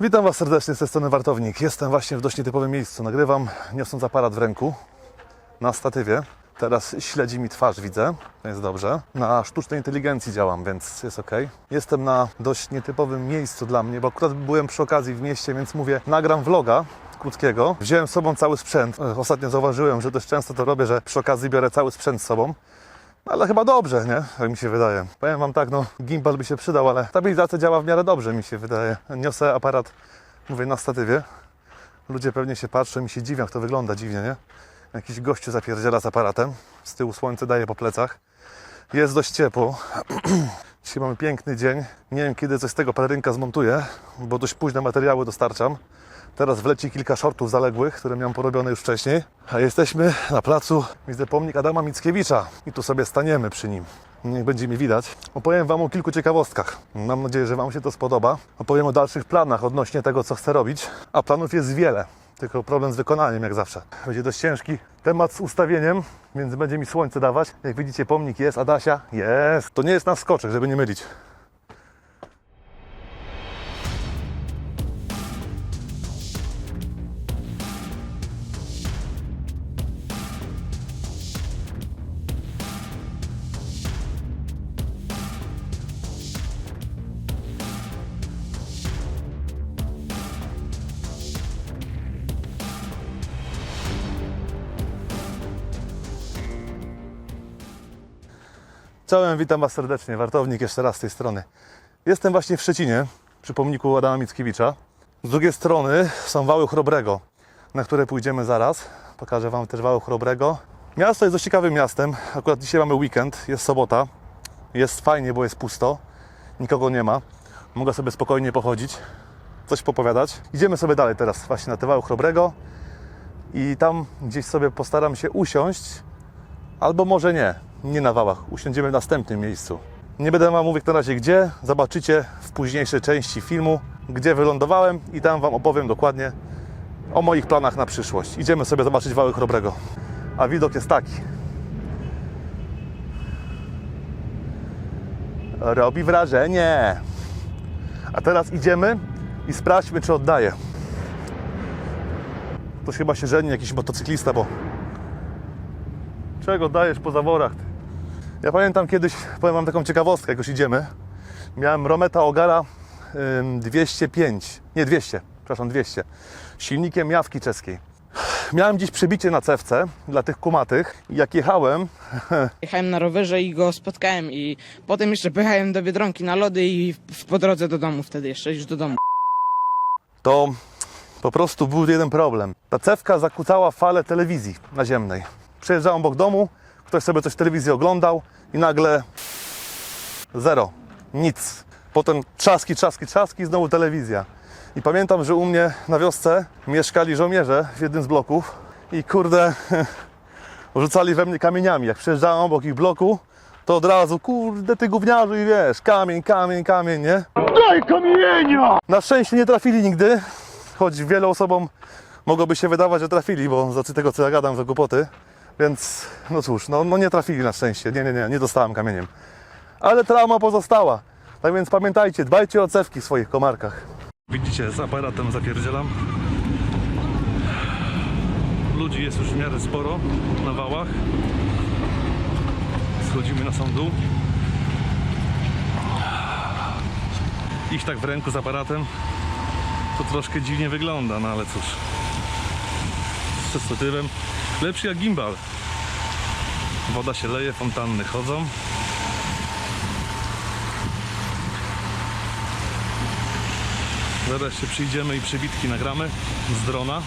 Witam Was serdecznie z tej strony Wartownik. Jestem właśnie w dość nietypowym miejscu. Nagrywam niosąc aparat w ręku na statywie. Teraz śledzi mi twarz, widzę, to jest dobrze. Na sztucznej inteligencji działam, więc jest ok. Jestem na dość nietypowym miejscu dla mnie, bo akurat byłem przy okazji w mieście, więc mówię, nagram vloga krótkiego. Wziąłem z sobą cały sprzęt. E, Ostatnio zauważyłem, że dość często to robię, że przy okazji biorę cały sprzęt z sobą. Ale chyba dobrze, nie? Tak mi się wydaje. Powiem Wam tak, no gimbal by się przydał, ale stabilizacja działa w miarę dobrze, mi się wydaje. Niosę aparat, mówię, na statywie. Ludzie pewnie się patrzą i się dziwią, jak to wygląda dziwnie, nie? Jakiś gościu zapierdziela z aparatem. Z tyłu słońce daje po plecach. Jest dość ciepło. Dzisiaj mamy piękny dzień. Nie wiem, kiedy coś z tego pelerynka zmontuję, bo dość późne materiały dostarczam. Teraz wleci kilka shortów zaległych, które miałem porobione już wcześniej. A jesteśmy na placu, widzę pomnik Adama Mickiewicza i tu sobie staniemy przy nim. Niech będzie mi widać. Opowiem Wam o kilku ciekawostkach. Mam nadzieję, że Wam się to spodoba. Opowiem o dalszych planach odnośnie tego, co chcę robić. A planów jest wiele, tylko problem z wykonaniem, jak zawsze. Będzie dość ciężki temat z ustawieniem, więc będzie mi słońce dawać. Jak widzicie, pomnik jest, Adasia jest. To nie jest nasz skoczek, żeby nie mylić. Czołem, witam Was serdecznie. Wartownik jeszcze raz z tej strony. Jestem właśnie w Szczecinie, przy pomniku Adama Mickiewicza. Z drugiej strony są wały Chrobrego, na które pójdziemy zaraz. Pokażę Wam też wały Chrobrego. Miasto jest dość ciekawym miastem. Akurat dzisiaj mamy weekend, jest sobota. Jest fajnie, bo jest pusto. Nikogo nie ma. Mogę sobie spokojnie pochodzić, coś popowiadać. Idziemy sobie dalej teraz właśnie na te wały Chrobrego. I tam gdzieś sobie postaram się usiąść Albo może nie, nie na wałach. Usiądziemy w następnym miejscu. Nie będę Wam mówić na razie gdzie, zobaczycie w późniejszej części filmu, gdzie wylądowałem i tam Wam opowiem dokładnie o moich planach na przyszłość. Idziemy sobie zobaczyć wały Chrobrego. A widok jest taki. Robi wrażenie. A teraz idziemy i sprawdźmy, czy oddaje. To chyba się żeni jakiś motocyklista, bo Czego dajesz po zaworach? ty? Ja pamiętam kiedyś, powiem wam taką ciekawostkę, jak już idziemy. Miałem Rometa Ogara ym, 205, nie 200, przepraszam 200, silnikiem jawki czeskiej. Miałem dziś przebicie na cewce dla tych kumatych. Jak jechałem, Jechałem na rowerze i go spotkałem i potem jeszcze pojechałem do Biedronki na lody i w, po drodze do domu wtedy jeszcze, już do domu. to po prostu był jeden problem. Ta cewka zakłócała falę telewizji naziemnej. Przejeżdżałem obok domu, ktoś sobie coś w telewizji oglądał i nagle zero, nic. Potem trzaski, trzaski, trzaski i znowu telewizja. I pamiętam, że u mnie na wiosce mieszkali żołnierze w jednym z bloków i kurde, rzucali we mnie kamieniami. Jak przejeżdżałem obok ich bloku, to od razu, kurde, ty gówniarzu i wiesz, kamień, kamień, kamień, nie? Daj kamienia! Na szczęście nie trafili nigdy, choć wielu osobom mogłoby się wydawać, że trafili, bo z tego, co ja gadam, za głupoty. Więc, no cóż, no, no nie trafili na szczęście. Nie, nie, nie, nie dostałem kamieniem. Ale trauma pozostała. Tak więc pamiętajcie, dbajcie o cewki w swoich komarkach. Widzicie, z aparatem zapierdzielam. Ludzi jest już w miarę sporo na wałach. Schodzimy na sam dół. Iść tak w ręku z aparatem to troszkę dziwnie wygląda, no ale cóż. Z statywem lepszy jak gimbal. Woda się leje, fontanny chodzą. Zaraz się przyjdziemy i przybitki nagramy z drona.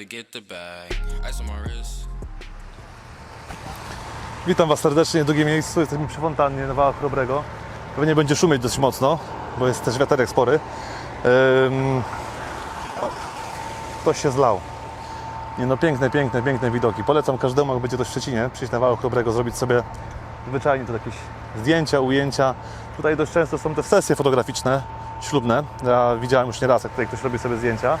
To get the bag. Ice. Witam Was serdecznie w drugim miejscu. Jesteśmy przy fontannie na Wałach Chrobrego. Pewnie będzie szumieć dość mocno, bo jest też wiaterek spory. Ym... Ktoś się zlał. Nie no, piękne, piękne, piękne widoki. Polecam każdemu, jak będzie to w Szczecinie, przyjść na Wałach Chrobrego, zrobić sobie zwyczajnie to jakieś zdjęcia, ujęcia. Tutaj dość często są te sesje fotograficzne, ślubne. Ja widziałem już nieraz, jak tutaj ktoś robi sobie zdjęcia.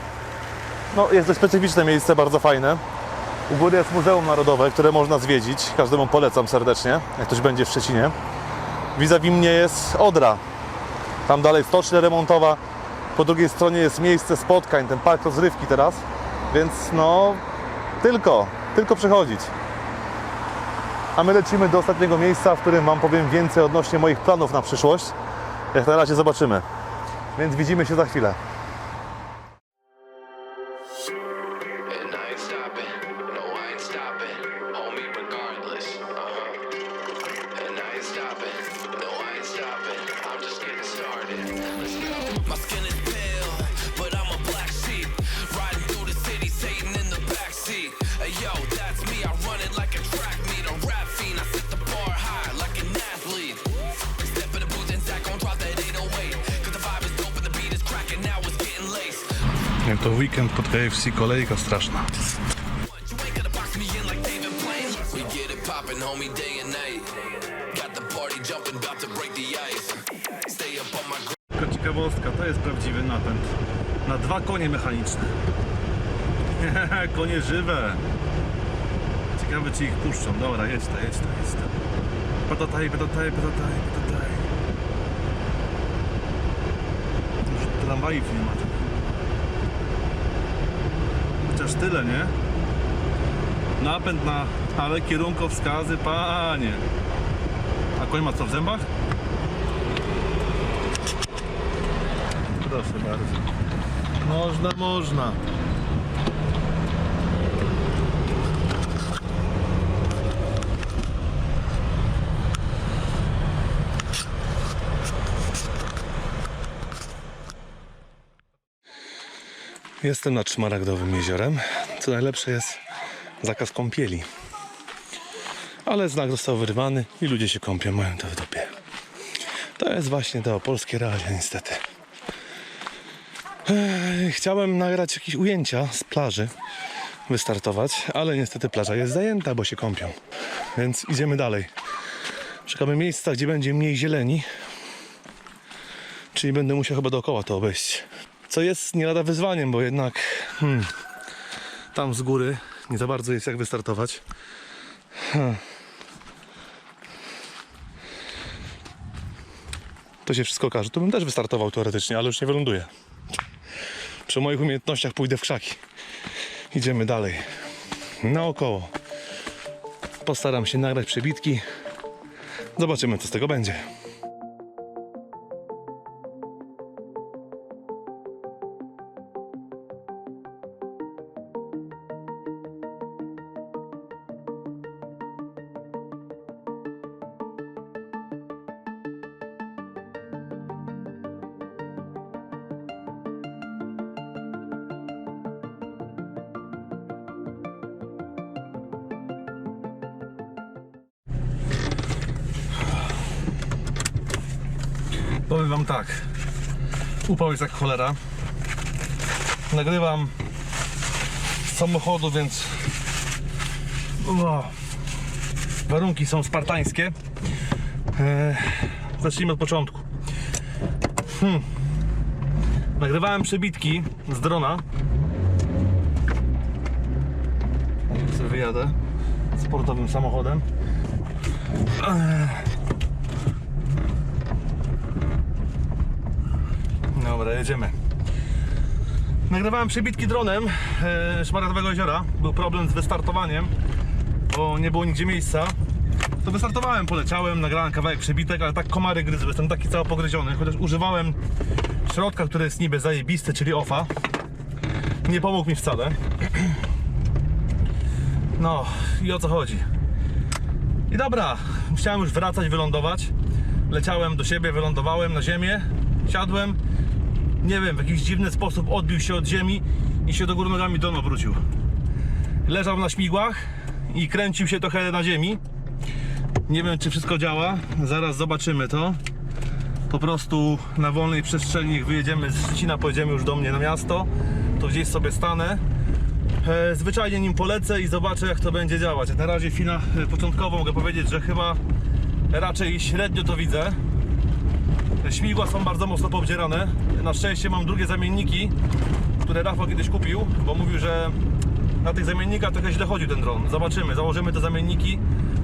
No, jest dość specyficzne miejsce, bardzo fajne. U góry jest Muzeum Narodowe, które można zwiedzić. Każdemu polecam serdecznie, jak ktoś będzie w Szczecinie. Vis-a-vis mnie jest Odra. Tam dalej stocznia remontowa. Po drugiej stronie jest miejsce spotkań, ten park rozrywki teraz. Więc no, tylko, tylko przechodzić. A my lecimy do ostatniego miejsca, w którym Wam powiem więcej odnośnie moich planów na przyszłość. Jak na razie zobaczymy. Więc widzimy się za chwilę. Homie, regardless. Uh-huh. And I. No, I ain't stopping. I'm just getting started. But I'm a black sheep. Riding through the city, Satan in the backseat. Hey, yo, that's me. I run it like a track meet. A rap fiend. I set the bar high like an athlete. Step in the booth and Zach gon' drop that 808. Cause the vibe is dope and the beat is cracking. Now it's getting laced. To weekend pod KFC, kolejka straszna. Homie, day and night. Got the party jumping, about to break the ice. Stay up on my. Tylko ciekawostka, to jest prawdziwy napęd na dwa konie mechaniczne. konie żywe. Ciekawe czy ich puszczą. Dobra, jedź ta, jedź ta, jedź ta. Patataj, patataj, patataj, patataj. Już tramwajów nie ma. Chociaż tyle, nie? Napęd na, ale kierunkowskazy, panie. A koń ma co w zębach? Proszę bardzo. Można, można. Jestem nad Szmaragdowym jeziorem. Co najlepsze jest zakaz kąpieli. Ale znak został wyrwany i ludzie się kąpią, mają to w dupie. To jest właśnie to polskie realia niestety. Chciałem nagrać jakieś ujęcia z plaży, wystartować, ale niestety plaża jest zajęta, bo się kąpią. Więc idziemy dalej. Szukamy miejsca, gdzie będzie mniej zieleni. Czyli będę musiał chyba dookoła to obejść. Co jest nie lada wyzwaniem, bo jednak hmm, tam z góry nie za bardzo jest jak wystartować. To się wszystko okaże. To bym też wystartował teoretycznie, ale już nie wyląduję. Przy moich umiejętnościach pójdę w krzaki. Idziemy dalej. Naokoło. Postaram się nagrać przebitki. Zobaczymy, co z tego będzie. Powiem wam tak. Upał jest jak cholera. Nagrywam z samochodu, więc o, warunki są spartańskie. E, zacznijmy od początku. Hmm. Nagrywałem przebitki z drona. Sobie wyjadę sportowym samochodem. Jedziemy. Nagrywałem przebitki dronem e, Szmaragdowego Jeziora. Był problem z wystartowaniem, bo nie było nigdzie miejsca. To wystartowałem, poleciałem, nagrałem kawałek przebitek, ale tak komary gryzły, jestem taki cały pogryziony. Chociaż używałem środka, który jest niby zajebisty, czyli OFA. Nie pomógł mi wcale. No i o co chodzi? I dobra, chciałem już wracać, wylądować. Leciałem do siebie, wylądowałem na ziemię, siadłem. Nie wiem, w jakiś dziwny sposób odbił się od ziemi i się do góry nogami do wrócił. Leżał na śmigłach i kręcił się trochę na ziemi. Nie wiem, czy wszystko działa. Zaraz zobaczymy to. Po prostu na wolnej przestrzeni, wyjedziemy z Szczecina, pojedziemy już do mnie na miasto, to gdzieś sobie stanę. E, zwyczajnie nim polecę i zobaczę, jak to będzie działać. Na razie chwila e, początkowo mogę powiedzieć, że chyba raczej średnio to widzę. Śmigła są bardzo mocno poobdzierane. Na szczęście mam drugie zamienniki, które Rafał kiedyś kupił, bo mówił, że na tych zamiennikach trochę źle chodził ten dron. Zobaczymy, założymy te zamienniki,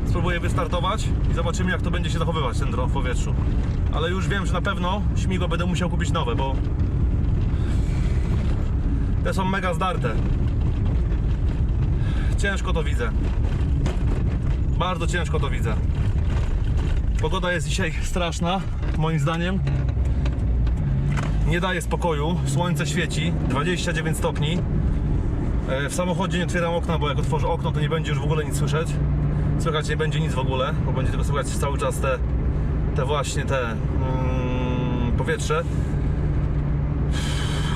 spróbuję wystartować i zobaczymy jak to będzie się zachowywać ten dron w powietrzu. Ale już wiem, że na pewno śmigło będę musiał kupić nowe, bo te są mega zdarte. Ciężko to widzę. Bardzo ciężko to widzę. Pogoda jest dzisiaj straszna, moim zdaniem. Nie daje spokoju. Słońce świeci, 29 stopni. E, W samochodzie nie otwieram okna, bo jak otworzę okno, to nie będzie już w ogóle nic słyszeć. Słychać nie będzie nic w ogóle, bo będzie tylko słychać cały czas te, te właśnie te mm, powietrze.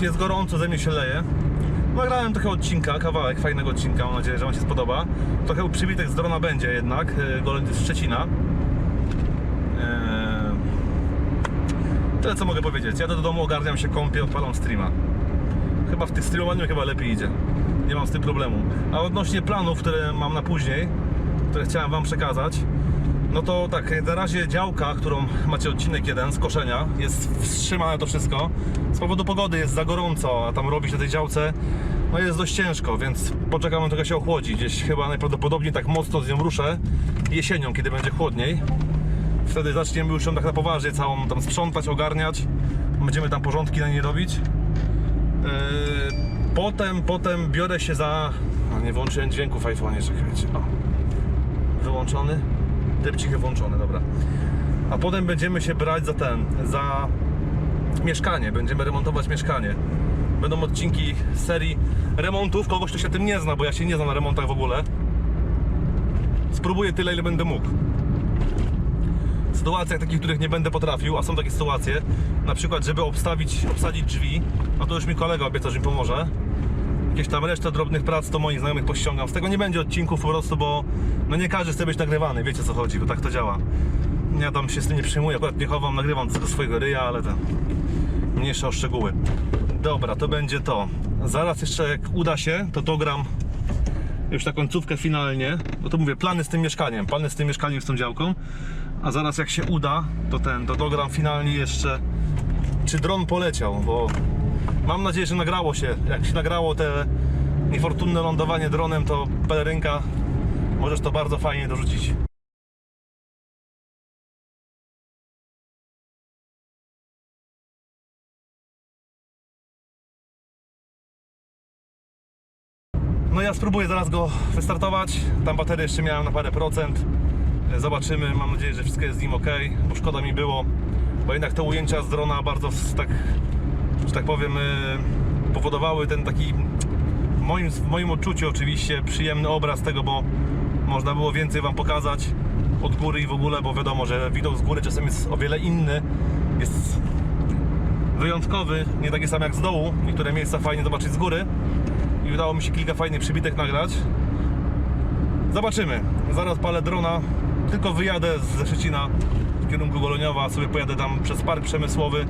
Jest gorąco, ze mnie się leje. Nagrałem trochę odcinka, kawałek fajnego odcinka, mam nadzieję, że Wam się spodoba. Trochę przybitek z drona będzie jednak, e, go- z Szczecina. Eee, Tyle co mogę powiedzieć. Jadę do domu, ogarniam się, kąpię, odpalam streama. Chyba w tym streamowaniu chyba lepiej idzie. Nie mam z tym problemu. A odnośnie planów, które mam na później, które chciałem Wam przekazać, no to tak, na razie działka, którą macie odcinek jeden z koszenia, jest wstrzymane to wszystko. Z powodu pogody jest za gorąco, a tam robić na tej działce no jest dość ciężko, więc poczekam, trochę się ochłodzi. Gdzieś chyba najprawdopodobniej tak mocno z nią ruszę jesienią, kiedy będzie chłodniej. Wtedy zaczniemy już ją tak na poważnie całą tam sprzątać, ogarniać. Będziemy tam porządki na niej robić. Yy, potem, potem biorę się za... A nie włączyłem dźwięku w iPhone'ie, czekajcie. O. Wyłączony? Tryb cichy włączony, dobra. A potem będziemy się brać za ten, za mieszkanie. Będziemy remontować mieszkanie. Będą odcinki serii remontów. Kogoś, kto się tym nie zna, bo ja się nie znam na remontach w ogóle. Spróbuję tyle, ile będę mógł sytuacjach takich, których nie będę potrafił, a są takie sytuacje, na przykład, żeby obstawić, obsadzić drzwi, a to już mi kolega obiecał, że mi pomoże. Jakieś tam resztę drobnych prac to moich znajomych pościągam. Z tego nie będzie odcinków po prostu, bo no nie każdy chce być nagrywany, wiecie co chodzi, bo tak to działa. Ja tam się z tym nie przyjmuję, akurat nie chowam, nagrywam do swojego ryja, ale to mniejsze o szczegóły. Dobra, to będzie to. Zaraz jeszcze jak uda się, to dogram już na końcówkę finalnie, bo to mówię, plany z tym mieszkaniem, plany z tym mieszkaniem, z tą działką, a zaraz jak się uda, to ten, to dogram finalnie jeszcze, czy dron poleciał, bo mam nadzieję, że nagrało się, jak się nagrało te niefortunne lądowanie dronem, to pelerynka, możesz to bardzo fajnie dorzucić. No ja spróbuję zaraz go wystartować. Tam baterię jeszcze miałem na parę procent. Zobaczymy. Mam nadzieję, że wszystko jest z nim ok, bo szkoda mi było. Bo jednak te ujęcia z drona bardzo tak, że tak powiem, y, powodowały ten taki w moim, w moim odczuciu oczywiście przyjemny obraz tego, bo można było więcej Wam pokazać od góry i w ogóle, bo wiadomo, że widok z góry czasem jest o wiele inny. Jest wyjątkowy, nie taki sam jak z dołu. Niektóre miejsca fajnie zobaczyć z góry i udało mi się kilka fajnych przybitek nagrać. Zobaczymy. Zaraz palę drona. Tylko wyjadę ze Szczecina w kierunku Goloniowa, sobie pojadę tam przez park przemysłowy.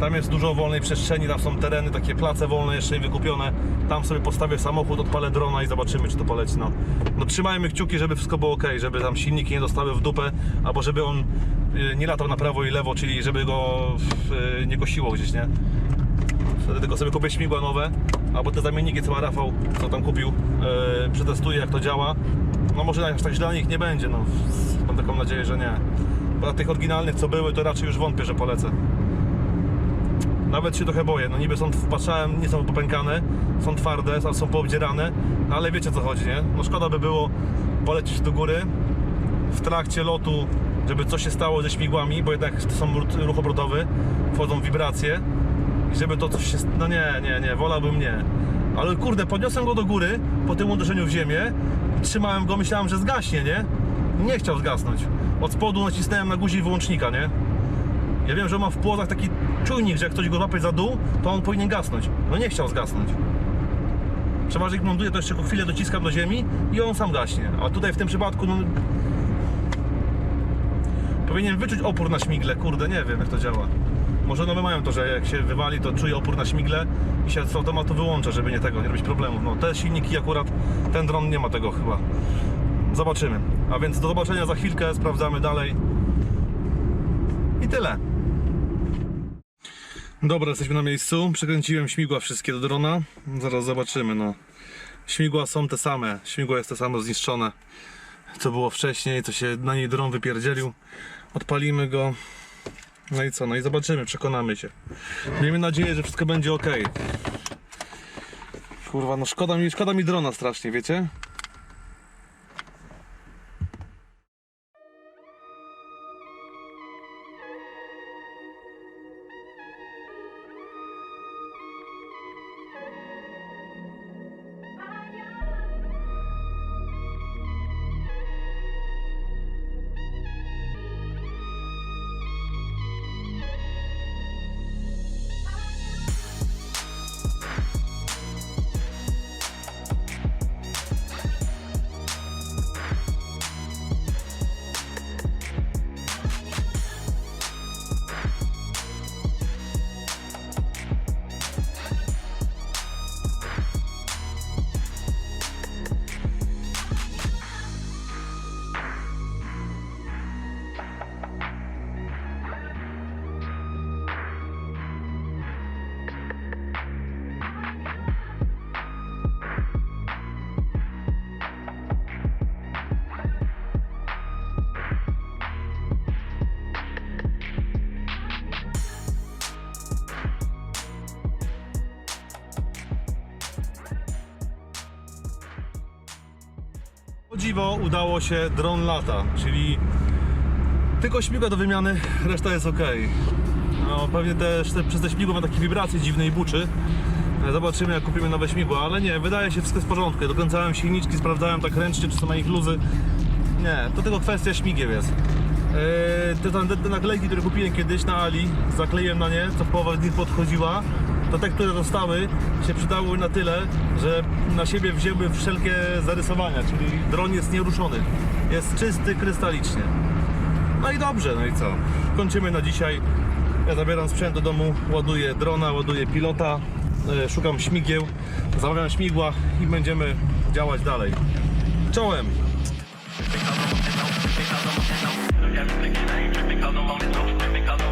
Tam jest dużo wolnej przestrzeni, tam są tereny, takie place wolne jeszcze nie wykupione. Tam sobie postawię samochód, odpalę drona i zobaczymy, czy to poleci. No, no trzymajmy kciuki, żeby wszystko było ok, żeby tam silniki nie dostały w dupę, albo żeby on y, nie latał na prawo i lewo, czyli żeby go y, nie kosiło gdzieś, nie? Wtedy tylko sobie kupię śmigła nowe, albo te zamienniki, co ma Rafał, co tam kupił, yy, przetestuję jak to działa. No może aż tak źle na nich nie będzie, no. Mam taką nadzieję, że nie. Na tych oryginalnych, co były, to raczej już wątpię, że polecę. Nawet się trochę boję, no niby są, patrzałem, nie są popękane, są twarde, są- poobdzierane, no ale wiecie co chodzi, nie? No szkoda by było polecieć do góry w trakcie lotu, żeby coś się stało ze śmigłami, bo jednak to są ruch- obrotowy, wchodzą wibracje i żeby to coś się... No nie, nie, nie, wolałbym nie. Ale kurde, podniosłem go do góry po tym uderzeniu w ziemię, trzymałem go, myślałem, że zgaśnie, nie? Nie chciał zgasnąć. Od spodu nacisnąłem na guzik wyłącznika, nie? Ja wiem, że ma w płotach taki czujnik, że jak ktoś go łapie za dół, to on powinien gasnąć. No nie chciał zgasnąć. Przeważnie jak ląduje, to jeszcze chwilę dociskam do ziemi i on sam gaśnie. A tutaj w tym przypadku, no... Powinien wyczuć opór na śmigle, kurde, nie wiem jak to działa. Może nowe mają to, że jak się wywali, to czuje opór na śmigle i się z automatu wyłącza, żeby nie tego, nie robić problemów. No te silniki akurat, ten dron nie ma tego chyba. Zobaczymy. A więc do zobaczenia za chwilkę, sprawdzamy dalej. I tyle. Dobra, jesteśmy na miejscu. Przekręciłem śmigła wszystkie do drona. Zaraz zobaczymy, no. Śmigła są te same. Śmigło jest to samo zniszczone. Co było wcześniej, co się na niej dron wypierdzielił. Odpalimy go. No i co? No i zobaczymy, przekonamy się. Miejmy nadzieję, że wszystko będzie ok. Kurwa, no szkoda mi, szkoda mi drona strasznie, wiecie? Dziwo udało się dron lata, czyli tylko śmigła do wymiany, reszta jest ok. No, pewnie też te, przez te śmigło ma takie wibracje i buczy. Zobaczymy jak kupimy nowe śmigła, ale nie, wydaje się wszystko jest w porządku. Dokręcałem silniczki, sprawdzałem tak ręcznie, czy są na nich luzy. Nie, to tylko kwestia śmigieł jest. Eee, te, te, te naklejki, które kupiłem kiedyś na Ali, zakleiłem na nie, co połowa z nich podchodziła, to te, które zostały, się przydały na tyle, że na siebie wzięły wszelkie zarysowania, czyli dron jest nieruszony. Jest czysty krystalicznie. No i dobrze, no i co? Kończymy na dzisiaj. Ja zabieram sprzęt do domu, ładuję drona, ładuję pilota, szukam śmigieł, zamawiam śmigła i będziemy działać dalej. Czołem! Because I'm on